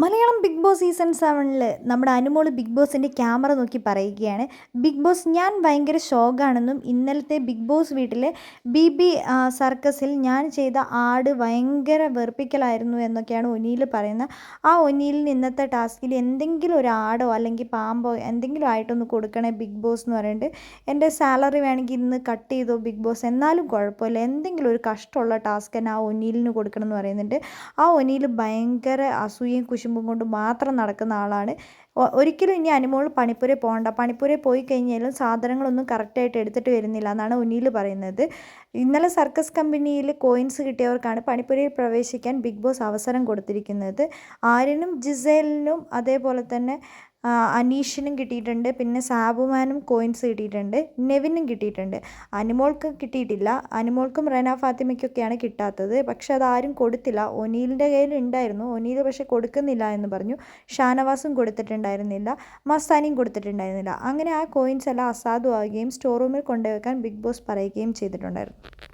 Malayalam big boss season സെവനിൽ നമ്മുടെ Anumol big ബോസിന്റെ ക്യാമറ നോക്കി പറയുകയാണ്. ബിഗ് ബോസ് ഞാൻ ഭയങ്കര ഷോക്കാണെന്നും ഇന്നലത്തെ ബിഗ് ബോസ് വീട്ടിൽ ബി ബി സർക്കസിൽ ഞാൻ ചെയ്ത ആട് ഭയങ്കര വെറുപ്പിക്കലായിരുന്നു എന്നൊക്കെയാണ് ഒനിയിൽ പറയുന്നത് ആ ഒനിയിലിന് ഇന്നത്തെ ടാസ്കിൽ എന്തെങ്കിലും ഒരു ആടോ അല്ലെങ്കിൽ പാമ്പോ എന്തെങ്കിലും ആയിട്ടൊന്ന് കൊടുക്കണേ ബിഗ് ബോസ് എന്ന് പറയുന്നുണ്ട് എന്റെ സാലറി വേണമെങ്കിൽ ഇന്ന് കട്ട് ചെയ്തോ ബിഗ് ബോസ് എന്നാലും കുഴപ്പമില്ല. എന്തെങ്കിലും ഒരു കഷ്ടമുള്ള ടാസ്ക് തന്നെ ആ ഒനിയിലിന് കൊടുക്കണം എന്ന് പറയുന്നുണ്ട്. ആ ഒനിയിൽ ഭയങ്കര അസൂയയും കുശുമ്പും കൊണ്ട് മാത്രം നടക്കുന്ന ആളാണ്. ഒരിക്കലും ഇനി അനുമോൾ പണിപ്പുരെ പോകണ്ട. പണിപ്പുരെ പോയി കഴിഞ്ഞാലും സാധനങ്ങളൊന്നും കറക്റ്റായിട്ട് എടുത്തിട്ട് വരുന്നില്ല എന്നാണ് ഉന്നിയിൽ പറയുന്നത്. ഇന്നലെ സർക്കസ് കമ്പനിയിൽ കോയിൻസ് കിട്ടിയവർക്കാണ് പണിപ്പുരയിൽ പ്രവേശിക്കാൻ ബിഗ് ബോസ് അവസരം കൊടുത്തിരിക്കുന്നത്. ആര്യനും ജിസേലിനും അതേപോലെ തന്നെ അനീഷിനും കിട്ടിയിട്ടുണ്ട്. പിന്നെ സാബുമാനും കോയിൻസ് കിട്ടിയിട്ടുണ്ട്. നെവിനും കിട്ടിയിട്ടുണ്ട്. അനിമോൾക്ക് കിട്ടിയിട്ടില്ല. അനിമോൾക്കും റെന ഫാത്തിമയ്ക്കൊക്കെയാണ് കിട്ടാത്തത്. പക്ഷെ അതാരും കൊടുത്തില്ല. ഒനീലിന്റെ കയ്യിൽ ഉണ്ടായിരുന്നു. ഒനീൽ പക്ഷെ കൊടുക്കുന്നില്ല എന്ന് പറഞ്ഞു. ഷാനവാസും കൊടുത്തിട്ടുണ്ടായിരുന്നില്ല. മസ്താനിയും കൊടുത്തിട്ടുണ്ടായിരുന്നില്ല. അങ്ങനെ ആ കോയിൻസ് എല്ലാം അസാധുവാകുകയും സ്റ്റോർ റൂമിൽ കൊണ്ടുവയ്ക്കാൻ ബിഗ് ബോസ് പറയുകയും ചെയ്തിട്ടുണ്ടായിരുന്നു.